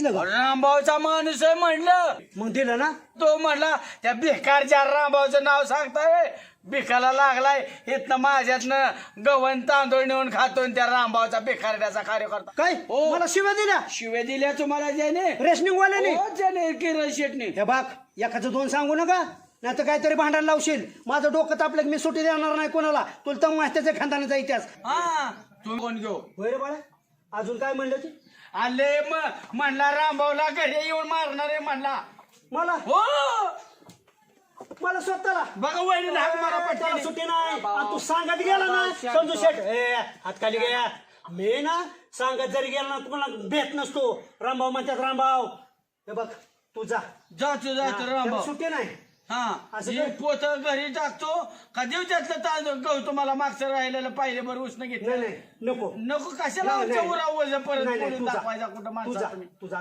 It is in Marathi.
सांगितलं का? रामभाऊचा माणूस आहे म्हणलं. मग दिलं ना? तो म्हणला त्या भिकारच्या रामभाऊचं नाव सांगताय भिकाला लागलाय. इथनं माझ्यातनं गव्हाण तांदूळ नेऊन खातो आणि त्या रामभाऊचा भिकारड्याचा कार्यकर्ता. काय? हो. मला शिव्या दिल्या? शिवे दिल्या तुम्हाला ज्याने. रेशनिंग वाल्याने हो, ज्याने किरण शेटने. हे बाग एखादं दोन सांगू नका. नाही तर काहीतरी भांडण लावशील. माझं डोकं तापलं की मी सुट्टी देणार नाही कोणाला. तुला तर माहितीच खानदानाचा इतिहास. हा. तू कोण घेऊ? होय रे बाळा. अजून काय म्हणलं ते? आले म- म्हणला रामभाऊला घरी येऊन मारणार आहे म्हणला. मला? हो! मला स्वतःला? बघा वहिनी हाक मारा त्याला पटकन. सुट्टी नाही. आणि तू सांगत गेला ना समजू शेट ए हात खाली घ्या मी ना सांगत जरी गेला ना तुम्हाला भेट नसतो. रामभाऊ म्हणतात रामभाऊ हे बघ तू जा. जातो जातो त्याला रामभाऊ. सुट्टी नाही. हा. असं? पोत घरी टाकतो का देऊ त्यातलं तांदूळ गहू तुम्हाला मागचं राहिलेलं पाहिले बरं उष्ण घेतलं नाही नको. नको कशाला नाही, नाही. वजा परत नाही, नाही. दाखवायचा कुठं माणसा जा. तुम्ही? तू जा.